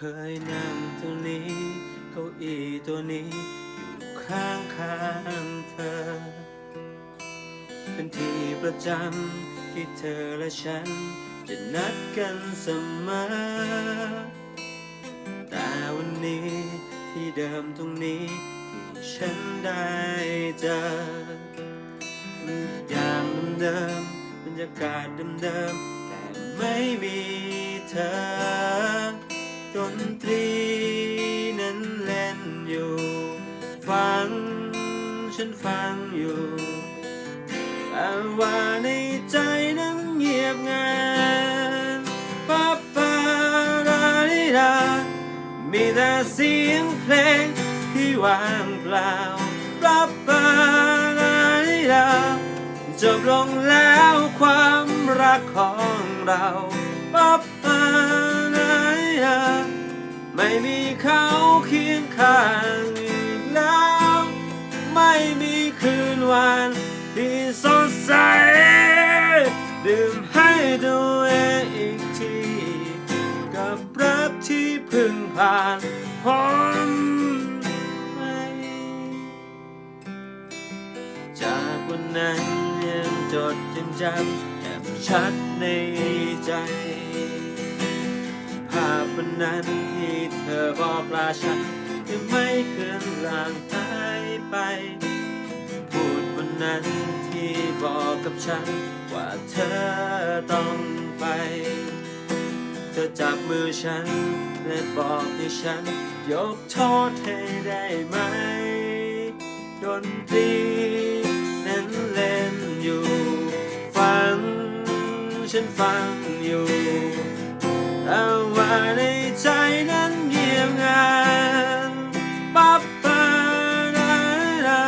เคยนั่งตรงนี้เก้าอี้ตัวนี้อยู่ข้างข้างๆเธอ เป็นที่ประจำที่เธอและฉัน จะนัดกันเสมอ แต่วันนี้ที่เดิมตรงนี้ที่ฉันได้เจออย่างเดิมๆบรรยากาศเดิมๆแต่ไม่มีเธอ ดนตรีนั้นเล่นอยู่ ฟังฉันฟังอยู่แต่ว่าในใจนั้นเงียบงันปาปาดาดิดามีแต่เสียงเพลงที่ว่างเปล่าปาปาดาดิดาจบลงแล้วความรักของเราปาปา ไม่มีเขาเคียงข้างอีกแล้ว ไม่มีคืนวันที่สดใสดื่มให้ตัวเองอีกที กับรักที่เพึ่งผ่านพ้นไปจากวันนั้นยังจดยังจำแอบชัดในใจาพวันนั้นที่เธอบอกลาฉันยังไม่เคลื่อนร่างหายไป พูดวันนั้นที่บอกกับฉัน ว่าเธอต้องไป เธอจับมือฉัน และบอกให้ฉัน ยกโทษให้ได้ไหม ดนตรีนั้นเล่นอยู่ ฟัง ฉันฟังอยู่ ว่าในใจนั้นเงียบงันปับปานานา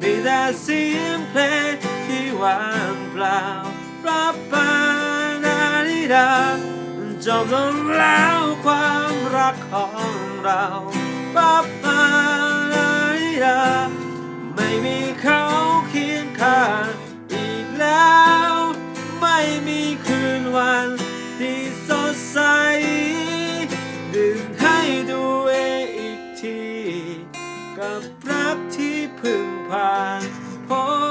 มีแต่เสียงเพลงที่ว่างเปล่าปับปานานิดาจบลงแล้วความรักของเราปับ ผ่านพ้น